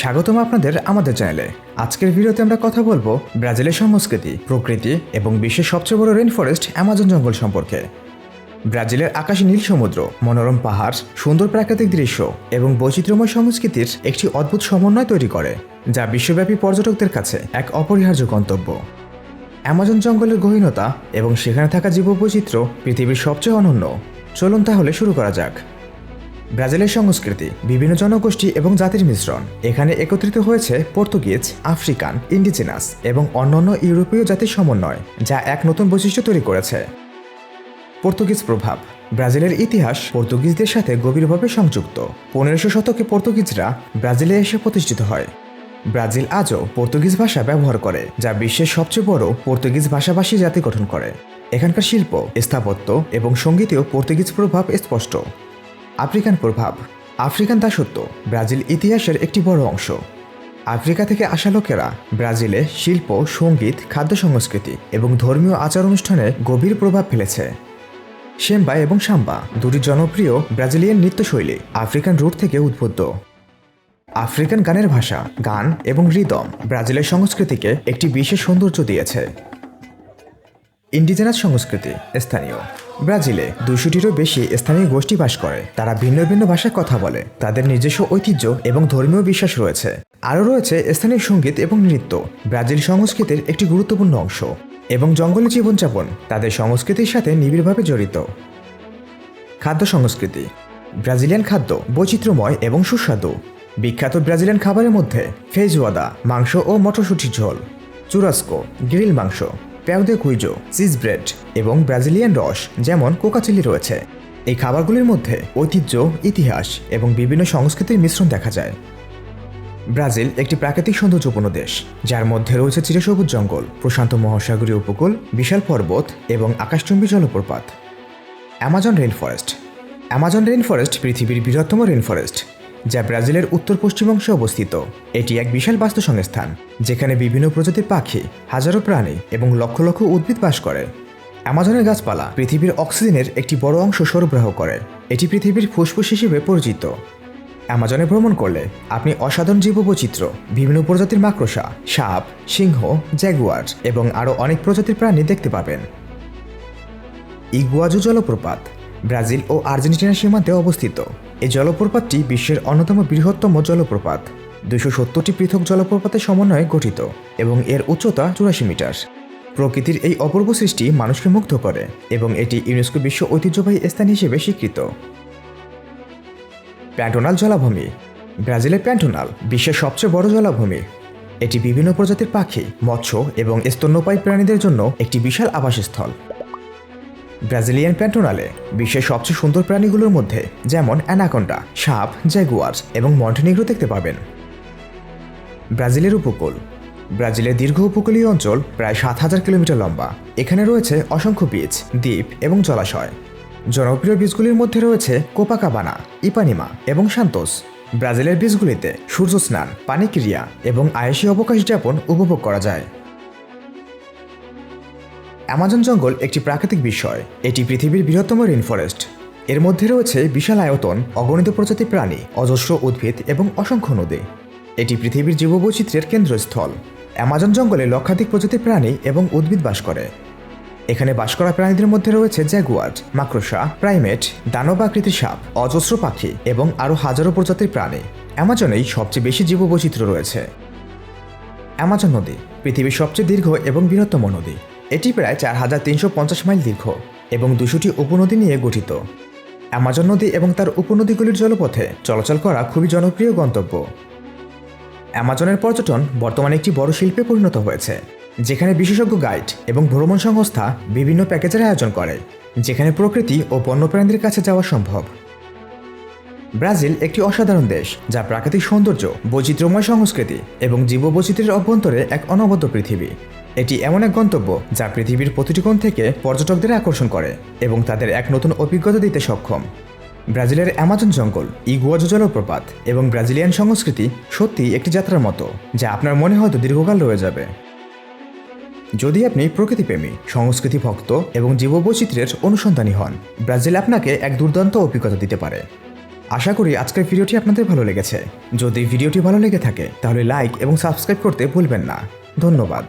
স্বাগতম আপনাদের আমাদের চ্যানেলে আজকের ভিডিওতে আমরা কথা বলব ব্রাজিলের সংস্কৃতি, প্রকৃতি এবং বিশ্বের সবচেয়ে বড় রেন ফরেস্ট অ্যামাজন জঙ্গল সম্পর্কে। ব্রাজিলের আকাশে নীল সমুদ্র, মনোরম পাহাড়, সুন্দর প্রাকৃতিক দৃশ্য এবং বৈচিত্র্যময় সংস্কৃতির একটি অদ্ভুত সমন্বয় তৈরি করে, যা বিশ্বব্যাপী পর্যটকদের কাছে এক অপরিহার্য গন্তব্য। অ্যামাজন জঙ্গলের গহীনতা এবং সেখানে থাকা জীববৈচিত্র্য পৃথিবীর সবচেয়ে অনন্য। চলুন তাহলে শুরু করা যাক। ব্রাজিলের সংস্কৃতি, বিভিন্ন জনগোষ্ঠী এবং জাতির মিশ্রণ। এখানে একত্রিত হয়েছে পর্তুগিজ, আফ্রিকান ইন্ডিজিনাস এবং অন্যান্য ইউরোপীয় জাতির সমন্বয়, যা এক নতুন বৈশিষ্ট্য তৈরি করেছে। পর্তুগিজ প্রভাব, ব্রাজিলের ইতিহাস পর্তুগিজদের সাথে গভীরভাবে সংযুক্ত। পনেরোশো শতকে পর্তুগিজরা ব্রাজিলে এসে প্রতিষ্ঠিত হয়। ব্রাজিল আজও পর্তুগিজ ভাষা ব্যবহার করে, যা বিশ্বের সবচেয়ে বড় পর্তুগিজ ভাষাভাষী জাতি গঠন করে। এখানকার শিল্প, স্থাপত্য এবং সঙ্গীতেও পর্তুগিজ প্রভাব স্পষ্ট। আফ্রিকান প্রভাব। আফ্রিকান দাসত্ব ব্রাজিল ইতিহাসের একটি বড় অংশ। আফ্রিকা থেকে আসা লোকেরা ব্রাজিলে শিল্প, সংগীত, খাদ্য সংস্কৃতি এবং ধর্মীয় আচার অনুষ্ঠানে গভীর প্রভাব ফেলেছে। সেম্বা এবং সাম্বা দুটি জনপ্রিয় ব্রাজিলিয়ান নৃত্যশৈলী আফ্রিকান রুট থেকে উদ্বুদ্ধ। আফ্রিকান গানের ভাষা, গান এবং রিদম ব্রাজিলের সংস্কৃতিকে একটি বিশেষ সৌন্দর্য দিয়েছে। ইন্ডিজেনাস সংস্কৃতি স্থানীয়। ব্রাজিলে দুশোটিরও বেশি স্থানীয় গোষ্ঠী বাস করে। তারা ভিন্ন ভিন্ন ভাষায় কথা বলে। তাদের নিজস্ব ঐতিহ্য এবং ধর্মীয় বিশ্বাস রয়েছে। আরও রয়েছে স্থানীয় সংগীত এবং নৃত্য। ব্রাজিল সংস্কৃতির একটি গুরুত্বপূর্ণ অংশ। এবং জঙ্গলে জীবনযাপন তাদের সংস্কৃতির সাথে নিবিড়ভাবে জড়িত। খাদ্য সংস্কৃতি। ব্রাজিলিয়ান খাদ্য বৈচিত্র্যময় এবং সুস্বাদু। বিখ্যাত ব্রাজিলিয়ান খাবারের মধ্যে ফেজওয়াদা মাংস ও মটরশুঁটির ঝোল। চুরাস্কো, গ্রিল মাংস। প্যাউদে কুইজো চিজ ব্রেড এবং ব্রাজিলিয়ান রস যেমন কোকাচিলি রয়েছে। এই খাবারগুলির মধ্যে ঐতিহ্য, ইতিহাস এবং বিভিন্ন সংস্কৃতির মিশ্রণ দেখা যায়। ব্রাজিল একটি প্রাকৃতিক সৌন্দর্যপূর্ণ দেশ, যার মধ্যে রয়েছে চিরসবুজ জঙ্গল, প্রশান্ত মহাসাগরীয় উপকূল, বিশাল পর্বত এবং আকাশচুম্বী জলপ্রপাত। Amazon rain forest Amazon rain forest পৃথিবীর বৃহত্তম রেইন ফরেস্ট যা ব্রাজিলের উত্তর পশ্চিম অংশে অবস্থিত। এটি এক বিশাল বাস্তু সংস্থান যেখানে বিভিন্ন প্রজাতির পাখি, হাজারো প্রাণী এবং লক্ষ লক্ষ উদ্ভিদ বাস করে। অ্যামাজনের গাছপালা পৃথিবীর অক্সিজেনের একটি বড় অংশ সরবরাহ করে। এটি পৃথিবীর ফুসফুস হিসেবে পরিচিত। অ্যামাজনে ভ্রমণ করলে আপনি অসাধারণ জীববৈচিত্র্য, বিভিন্ন প্রজাতির মাকড়সা, সাপ, সিংহ, জ্যাগুয়ার এবং আরও অনেক প্রজাতির প্রাণী দেখতে পাবেন। ইগুয়াজু জলপ্রপাত ব্রাজিল ও আর্জেন্টিনার সীমান্তে অবস্থিত। এই জলপ্রপাতটি বিশ্বের অন্যতম বৃহত্তম জলপ্রপাত। দুশো সত্তরটি পৃথক জলপ্রপাতের সমন্বয়ে গঠিত এবং এর উচ্চতা চুরাশি মিটার। প্রকৃতির এই অপূর্ব সৃষ্টি মানুষকে মুগ্ধ করে এবং এটি ইউনেস্কো বিশ্ব ঐতিহ্যবাহী স্থান হিসেবে স্বীকৃত। প্যান্টোনাল জলাভূমি। ব্রাজিলের প্যান্টোনাল, বিশ্বের সবচেয়ে বড় জলাভূমি। এটি বিভিন্ন প্রজাতির পাখি, মৎস্য এবং স্তন্যপায়ী প্রাণীদের জন্য একটি বিশাল আবাসস্থল। ব্রাজিলিয়ান প্যান্টোনালে বিশ্বের সবচেয়ে সুন্দর প্রাণীগুলোর মধ্যে যেমন অ্যানাকোন্ডা, সাপ জ্যাগুয়ার এবং মন্টেনিগ্রো দেখতে পাবেন। ব্রাজিলের উপকূল। ব্রাজিলের দীর্ঘ উপকূলীয় অঞ্চল প্রায় সাত হাজার কিলোমিটার লম্বা। এখানে রয়েছে অসংখ্য বীচ, দ্বীপ এবং জলাশয়। জনপ্রিয় বীজগুলির মধ্যে রয়েছে কোপাকাবানা, ইপানিমা এবং সান্তোস। ব্রাজিলের বীজগুলিতে সূর্য স্নান পানিক্রিয়া এবং আয়েসি অবকাশ যাপন উপভোগ করা যায়। অ্যামাজন জঙ্গল একটি প্রাকৃতিক বিষয়। এটি পৃথিবীর বৃহত্তম রেইন ফরেস্ট এর মধ্যে রয়েছে বিশাল আয়তন, অগণিত প্রজাতির প্রাণী, অজস্র উদ্ভিদ এবং অসংখ্য নদী। এটি পৃথিবীর জীববৈচিত্র্যের কেন্দ্রস্থল। অ্যামাজন জঙ্গলে লক্ষাধিক প্রজাতির প্রাণী এবং উদ্ভিদ বাস করে। এখানে বাস করা প্রাণীদের মধ্যে রয়েছে জ্যাগুয়ার, মাকড়সা, প্রাইমেট, দানব আকৃতির সাপ, অজস্র পাখি এবং আরও হাজারো প্রজাতির প্রাণী। অ্যামাজনেই সবচেয়ে বেশি জীববৈচিত্র্য রয়েছে। অ্যামাজন নদী, পৃথিবীর সবচেয়ে দীর্ঘ এবং বৃহত্তম নদী। এটি প্রায় চার হাজার তিনশো পঞ্চাশ মাইল দীর্ঘ এবং দুশোটি উপনদী নিয়ে গঠিত। অ্যামাজন নদী এবং তার উপনদীগুলির জলপথে চলাচল করা খুবই জনপ্রিয় গন্তব্য। অ্যামাজনের পর্যটন বর্তমানে একটি বড় শিল্পে পরিণত হয়েছে, যেখানে বিশেষজ্ঞ গাইড এবং ভ্রমণ সংস্থা বিভিন্ন প্যাকেজের আয়োজন করে, যেখানে প্রকৃতি ও বন্যপ্রাণীদের কাছে যাওয়া সম্ভব। ব্রাজিল একটি অসাধারণ দেশ, যা প্রাকৃতিক সৌন্দর্য, বৈচিত্র্যময় সংস্কৃতি এবং জীববৈচিত্র্যের অভ্যন্তরে এক অনবদ্য পৃথিবী। এটি এমন এক গন্তব্য যা পৃথিবীর প্রতিটি কোণ থেকে পর্যটকদের আকর্ষণ করে এবং তাদের এক নতুন অভিজ্ঞতা দিতে সক্ষম। ব্রাজিলের অ্যামাজন জঙ্গল ইগুয়াজো জলপ্রপাত এবং ব্রাজিলিয়ান সংস্কৃতি সত্যিই একটি যাত্রার মতো, যা আপনার মনে হয়তো দীর্ঘকাল রয়ে যাবে। যদি আপনি প্রকৃতিপ্রেমী, সংস্কৃতি ভক্ত এবং জীববৈচিত্র্যের অনুসন্ধানী হন, ব্রাজিল আপনাকে এক দুর্দান্ত অভিজ্ঞতা দিতে পারে। আশা করি আজকের ভিডিওটি আপনাদের ভালো লেগেছে। যদি ভিডিওটি ভালো লেগে থাকে, তাহলে লাইক এবং সাবস্ক্রাইব করতে ভুলবেন না। ধন্যবাদ।